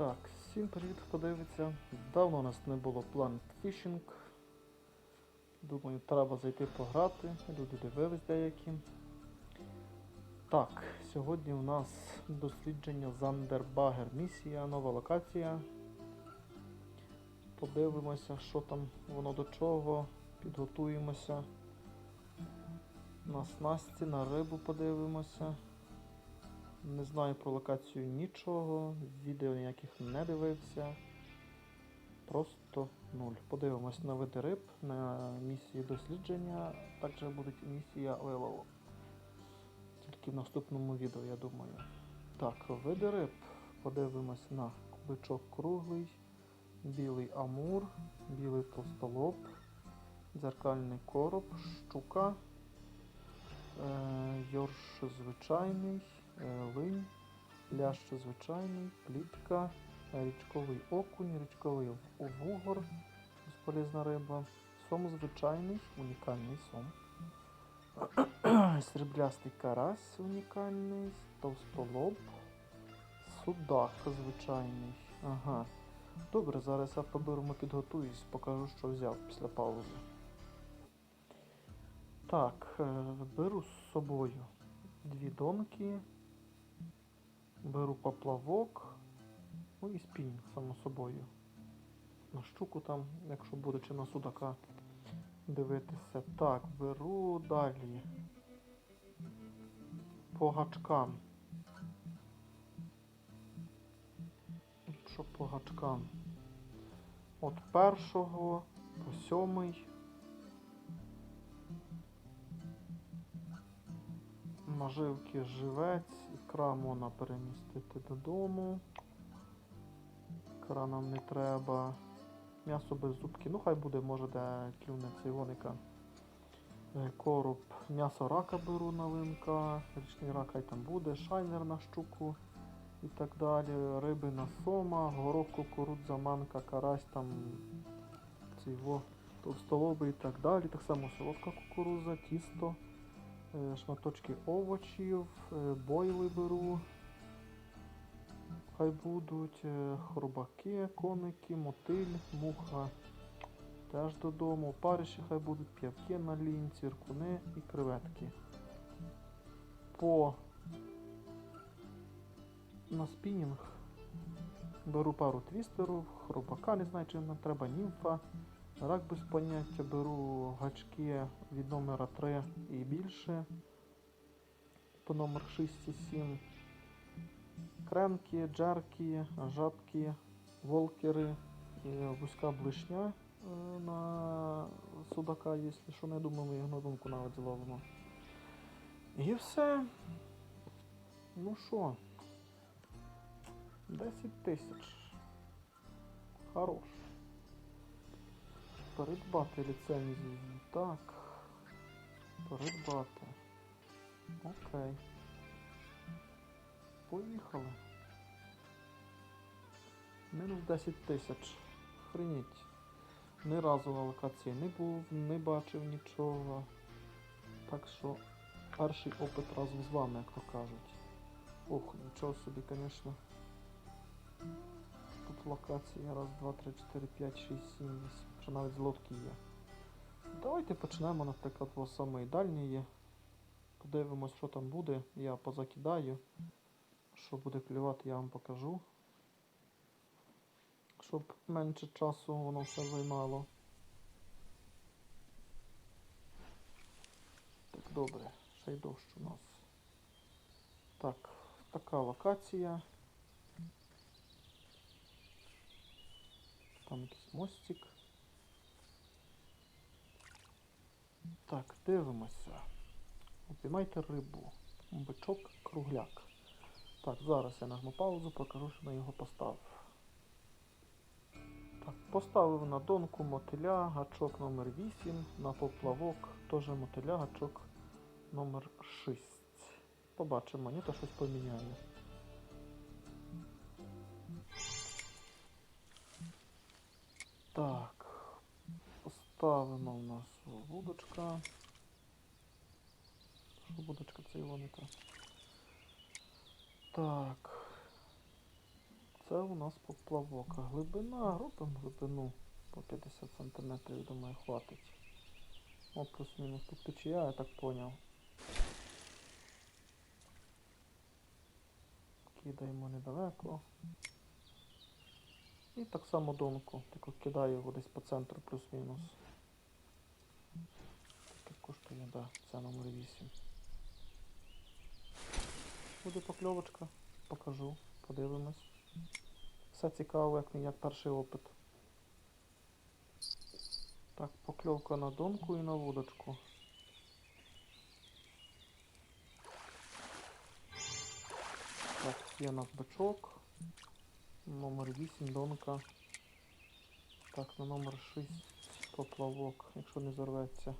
Так, всім привіт, хто дивиться. Давно у нас не було Planet Fishing. Думаю, треба зайти пограти. Люди дивились деякі. Так, сьогодні у нас дослідження Зандербагер місія, нова локація. Подивимося, що там воно до чого. Підготуємося. На снасті, на рибу подивимося. Не знаю про локацію нічого, відео ніяких не дивився. Просто нуль. Подивимось на види риб, на місії дослідження, також буде місія вилову. Тільки в наступному відео, я думаю. Так, види риб. Подивимось на кубичок круглий, білий амур, білий толстолоб, дзеркальний короб, щука, е, йорш звичайний, линь, лящ звичайний, плітка, е, річковий окунь, річковий вугор, безполезна риба, сом звичайний, унікальний сом. Сріблястий карась унікальний, товстолоб, судак звичайний. Ага. Добре, зараз я поберемо, підготуюсь, покажу, що взяв після паузи. Так, е, беру з собою дві донки, беру поплавок, ну і спінінг, само собою. На щуку там, якщо буде чи на судака дивитися. Так, беру далі. По гачкам. Що по гачкам? От першого по сьомий. Наживки живець, ікра можна перемістити додому. Ікра нам не треба. М'ясо без зубки. Ну хай буде, може, де клюне цей воника. Е, Короб, м'ясо рака беру на линка, річний рак хай там буде, шайнер на щуку і так далі. Риби на сома, горох, кукурудза, манка, карась, там во, товстолоби і так далі. Так само солодка кукурудза, тісто, шматочки овочів, е, бойли беру. Хай будуть е, хробаки, коники, мотиль, муха. Теж додому. Париші хай будуть п'явки на лінь, циркуни і креветки. По на спінінг беру пару твістерів, хробака, не знаю, чи нам треба німфа. Рак без поняття беру гачки від номера 3 і більше. По номер 6 і 7 кремки, джарки, жабки, волкери, вузька блишня е, на судака, якщо що, не думаю, ми його на думку навіть зловимо. І все. Ну що, 10 тисяч. Хорош. Передбати ліцензію. Так. Передбати. Окей. Поїхали. Мінус 10 тисяч. Хреніть. Ні разу на локації не був, не бачив нічого. Так що перший опит разом з вами, як то кажуть. Ох, нічого собі, звісно. Тут локації раз, два, три, чотири, п'ять, шість, сім, вісім. Що навіть з є. Давайте почнемо, наприклад, ось самої дальньої. Подивимось, що там буде. Я позакидаю. Що буде клювати, я вам покажу. Щоб менше часу воно все займало. Так, добре, ще й дощ у нас. Так, така локація. Там якийсь мостик. Так, дивимося. Упіймайте рибу. Бичок, кругляк. Так, зараз я нажму паузу, покажу, що на його поставив. Так, поставив на донку мотиля, гачок номер 8, на поплавок теж мотиля, гачок номер 6. Побачимо, ні, то щось поміняє. Так, поставимо в нас вудочка. Що вудочка це Івоника? Так. це у нас поплавок. Глибина, робимо глибину по 50 см, думаю, хватить. О, плюс-мінус тут течія, я так поняв. Кидаємо недалеко. І так само донку, тільки кидаю його десь по центру плюс-мінус. Да, це номер 8. Буде покльовочка, покажу, подивимось. Все цікаво, як не як перший опит. Так, покльовка на донку і на вудочку. Так, є нас бичок. Номер 8 донка. Так, на номер 6 поплавок, якщо не зорветься.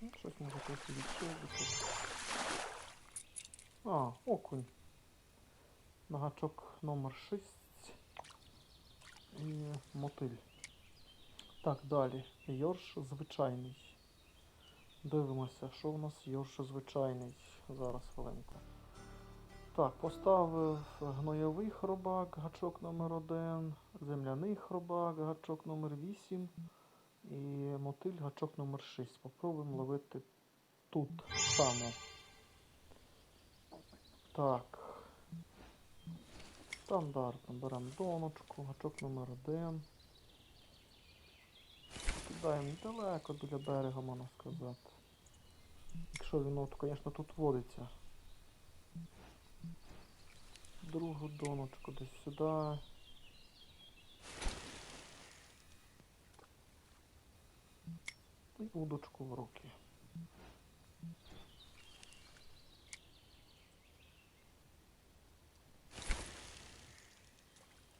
Ну, Щось може трохи відчути. А, окунь. На гачок номер 6. І мотиль. Так, далі. Йорш звичайний. Дивимося, що у нас йорш звичайний. Зараз хвилинку. Так, поставив гнойовий хробак, гачок номер 1 земляний хробак, гачок номер 8 і мотиль гачок номер 6. Попробуємо ловити тут само. Так. Стандартно беремо доночку, гачок номер 1. Кидаємо недалеко біля берега, можна сказати. Якщо він, от, звісно, тут водиться. Другу доночку десь сюди. І удочку в руки.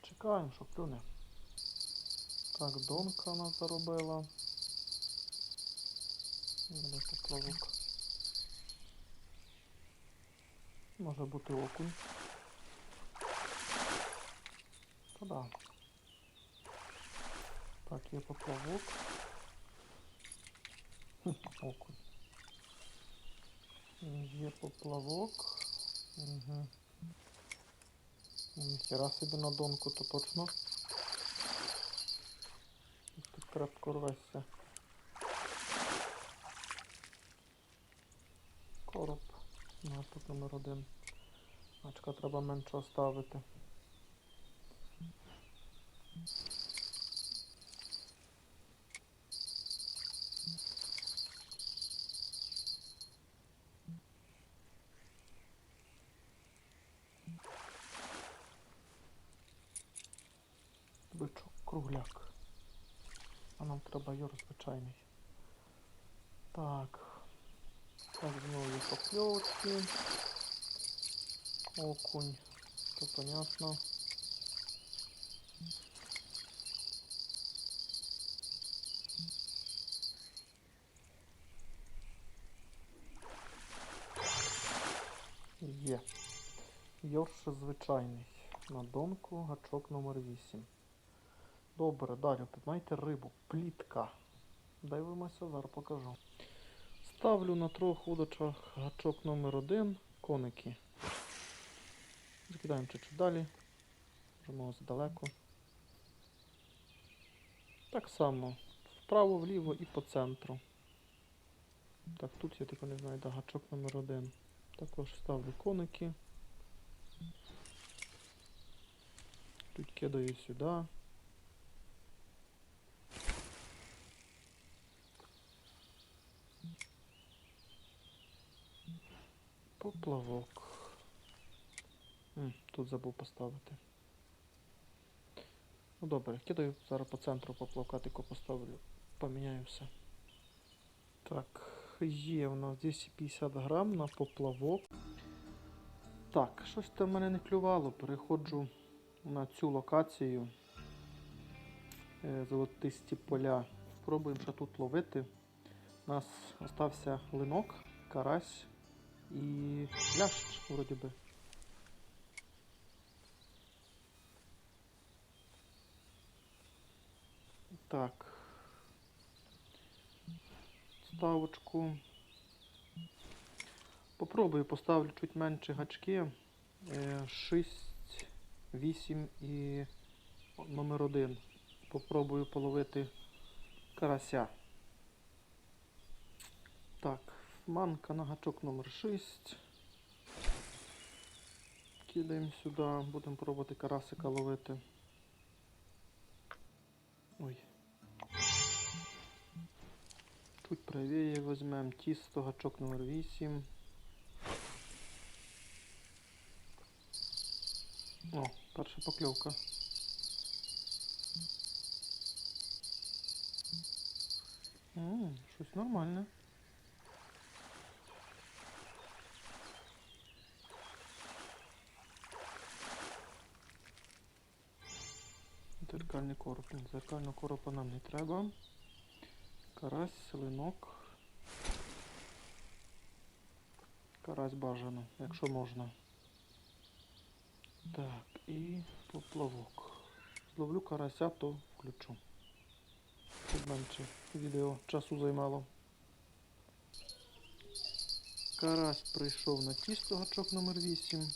Чекаємо, що плюне. Так, донка нас заробила. Де поплавок? Може бути окунь. Та да. Так, є поплавок. Окунь. Є поплавок. Угу. Ніхера собі на донку, то точно. Тут крепко рвешся. Короб. У нас тут номер один. Очка треба менше оставити. Бичок кругляк. А нам треба йор звичайний. Так. Так, знову є покльовки. Окунь. Все понятно. Є. Йорш звичайний. На донку гачок номер 8. Добре, далі піймайте рибу. Плітка. Дивимося, зараз покажу. Ставлю на трьох удочах гачок номер 1 коники. Закидаємо чуть-чуть далі. Можемо здалеку. Так само. Вправо, вліво і по центру. Так, тут я тільки не знаю, гачок номер 1 Також ставлю коники. Тут кидаю сюди. Поплавок. Тут забув поставити. Ну добре, кидаю зараз по центру поплавка, тільки поставлю. Поміняю все. Так, є у нас 250 грам на поплавок. Так, щось там мене не клювало. Переходжу на цю локацію. Е, Золотисті поля. Спробуємо ще тут ловити. У нас остався линок, карась і лящ, вроді би. Так. Ставочку. Попробую, поставлю чуть менше гачки. 6, 8 і номер 1. Попробую половити карася. Так, манка на гачок номер 6. Кидаємо сюди, будемо пробувати карасика ловити. Ой. Чуть правее візьмемо тісто, гачок номер 8. О, перша покльовка. Щось нормальне. Дзеркальний короб. Дзеркального коропа нам не треба. Карась, свинок. Карась бажано, якщо можна. Так, і поплавок. Зловлю карася, то включу. Щоб менше відео часу займало. Карась прийшов на тісто гачок номер 8.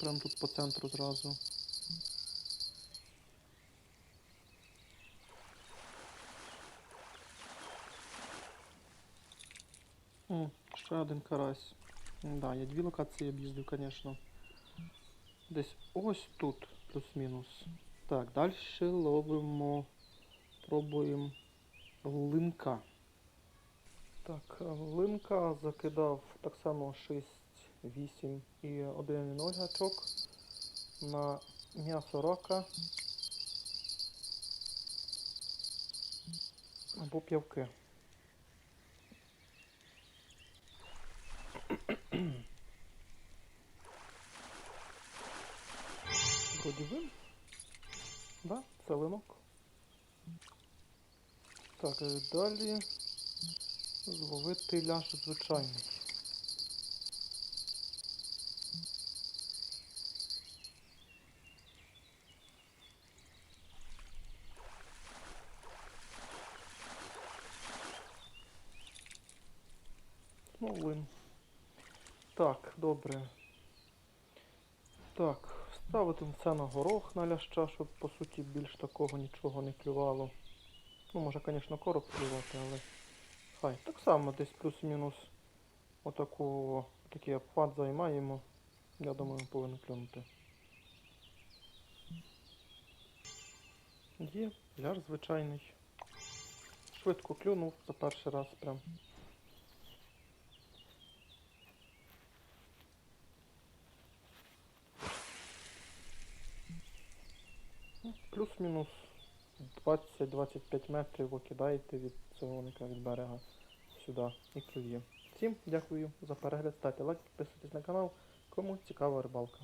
Прямо тут по центру зразу. О, ще один карась. Да, я дві локації об'їздив, звісно. Десь ось тут, плюс-мінус. Так, далі ловимо, пробуємо линка. Так, линка закидав так само 6, 8 і 1,0 гачок на м'ясо рака або п'явки. Вроді ви. Да, це линок. Так, е, далі зловити ляж звичайний. Ну, лин. Так, добре. Так, ставити це на горох на ляща, щоб по суті більш такого нічого не клювало. Ну, може, звісно, короб клювати, але хай. Так само десь плюс-мінус отаку, такий обхват займаємо. Я думаю, повинен клюнути. Є, ляж звичайний. Швидко клюнув за перший раз прям. Плюс-мінус 20-25 метрів окидаєте від цього від берега сюди і клює. Всім дякую за перегляд, ставте лайк, підписуйтесь на канал, кому цікава рибалка.